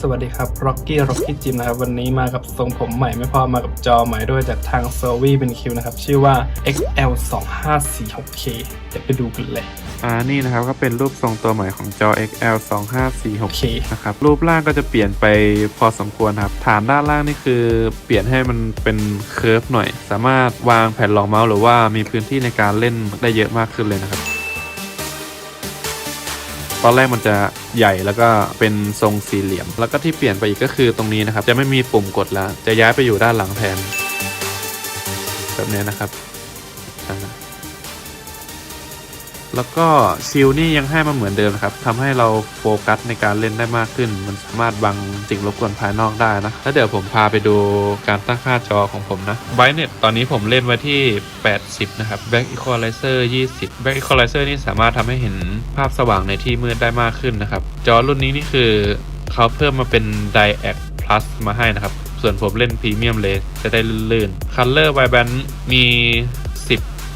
สวัสดีครับร็อกกี้ร็อกกี้จิมนะครับ วันนี้มากับทรงผมใหม่ไม่พอมากับจอใหม่ด้วยจากทาง s o v y เป็นคิวนะครับ ชื่อว่า XL 2 5 4 6 K เดี๋ยวไปดูกันเลย อ่านี่นะครับก็เป็นรูปทรงตัวใหม่ของจอ XL โอ2546เคนะครับ รูปร่างก็จะเปลี่ยนไปพอสมควรครับ ฐานด้านล่างนี่คือเปลี่ยนให้มันเป็นเคิร์ฟหน่อย สามารถวางแผ่นรองเมาส์หรือว่ามีพื้นที่ในการเล่นได้เยอะมากขึ้นเลยนะครับ ตอนแรกมันจะใหญ่แล้วก็เป็นทรงสี่เหลี่ยม แล้วก็ที่เปลี่ยนไปอีกก็คือตรงนี้นะครับ จะไม่มีปุ่มกดแล้ว จะย้ายไปอยู่ด้านหลังแทน แบบนี้นะครับ แล้วก็ชิลนี่ยังให้มาเหมือนเดิมนะครับทำให้เราโฟกัสในการเล่นได้มากขึ้น มันสามารถบังสิ่งรบกวนภายนอกได้นะ แล้วเดี๋ยวผมพาไปดูการตั้งค่าจอของผมนะ b r i g h t n e s ตอนนี้ผมเล่นไว้ที่ 80 นะครับ Back Equalizer 20 Back Equalizer นี่สามารถทำให้เห็นภาพสว่างในที่มืดได้มากขึ้นนะครับ จอรุ่นนี้นี่คือเขาเพิ่มมาเป็น Diac Plus มาให้นะครับ ส่วนผมเล่นพรีเมียมเลยจะได้ลื่นๆ Color Vibrant มี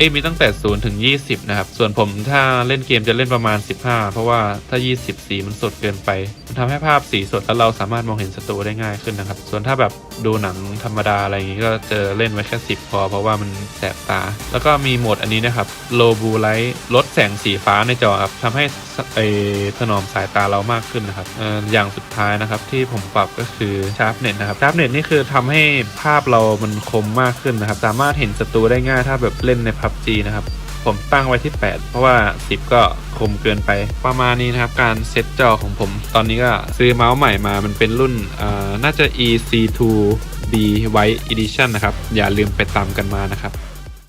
เอมีตั้งแต่ 0 ถึง 20 นะครับ ส่วนผมถ้าเล่นเกมจะเล่นประมาณ 15 เพราะว่าถ้า 20 สีมันสดเกินไป มันทำให้ภาพสีสดแล้วเราสามารถมองเห็นศัตรูได้ง่ายขึ้นนะครับ ส่วนถ้าแบบดูหนังธรรมดาอะไรอย่างงี้ก็จะเล่นไว้แค่ 10 พอ เพราะว่ามันแสบตา แล้วก็มีโหมดอันนี้นะครับ low blue light ลดแสงสีฟ้าในจอครับทำให้ไอถนอมสายตาเรามากขึ้นนะครับออย่างสุดท้ายนะครับที่ผมปรับก็คือ sharpness นะครับ sharpness นี่คือทำให้ภาพเรามันคมมากขึ้นนะครับ สามารถเห็นศัตรูได้ง่ายถ้าแบบเล่นในพบ G นะครับ ผมตั้งไว้ที่ 8 เพราะว่า 10 ก็คมเกินไปประมาณนี้นะครับ การเซตจอของผม ตอนนี้ก็ซื้อเมาส์ใหม่มามันเป็นรุ่นน่าจะ EC2B White Edition นะครับ อย่าลืมไปตามกันมานะครับ